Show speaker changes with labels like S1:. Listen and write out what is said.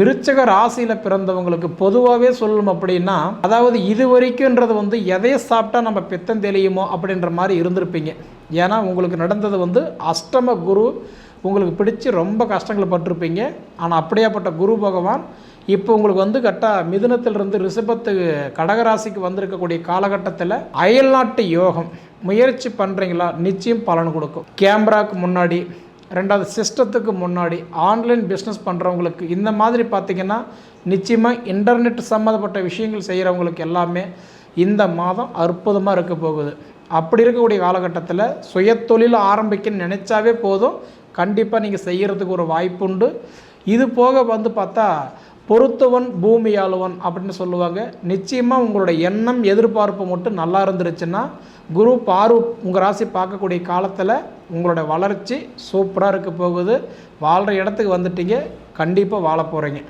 S1: விருச்சக ராசியில் பிறந்தவங்களுக்கு பொதுவாகவே சொல்லணும் அப்படின்னா அதாவது இது வரைக்கும்ன்றது வந்து எதையை சாப்பிட்டா நம்ம பித்தம் தெளியுமோ அப்படின்ற மாதிரி இருந்திருப்பீங்க. ஏன்னா உங்களுக்கு நடந்தது வந்து அஷ்டம குரு உங்களுக்கு பிடிச்சி ரொம்ப கஷ்டங்கள் பட்டிருப்பீங்க. ஆனால் அப்படியாப்பட்ட குரு பகவான் இப்போ உங்களுக்கு வந்து கரெக்டாக மிதுனத்திலிருந்து ரிஷபத்து கடகராசிக்கு வந்திருக்கக்கூடிய காலகட்டத்தில் அயல்நாட்டு யோகம். முயற்சி பண்ணுறீங்களா நிச்சயம் பலன் கொடுக்கும். கேமராவுக்கு முன்னாடி ரெண்டாவது சிஸ்டத்துக்கு முன்னாடி ஆன்லைன் பிஸ்னஸ் பண்ணுறவங்களுக்கு இந்த மாதிரி பார்த்திங்கன்னா நிச்சயமாக இன்டர்நெட் சம்மந்தப்பட்ட விஷயங்கள் செய்கிறவங்களுக்கு எல்லாமே இந்த மாதம் அற்புதமாக இருக்க போகுது. அப்படி இருக்கக்கூடிய காலகட்டத்தில் சுயத்தொழில் ஆரம்பிக்கன்னு நினச்சாவே போதும். கண்டிப்பாக நீங்கள் செய்கிறதுக்கு ஒரு வாய்ப்புண்டு இது போக வந்து பார்த்தா பொறுத்தவன் பூமி ஆளுவன் அப்படின்னு சொல்லுவாங்க. நிச்சயமாக உங்களோட எண்ணம் எதிர்பார்ப்பு மட்டும் நல்லா இருந்துருச்சுன்னா குரு பாரு உங்கள் ராசி பார்க்கக்கூடிய காலத்தில் உங்களோட வளர்ச்சி சூப்பராக இருக்க போகுது. வாழ்கிற இடத்துக்கு வந்துட்டீங்க. கண்டிப்பாக வாழ போகிறீங்க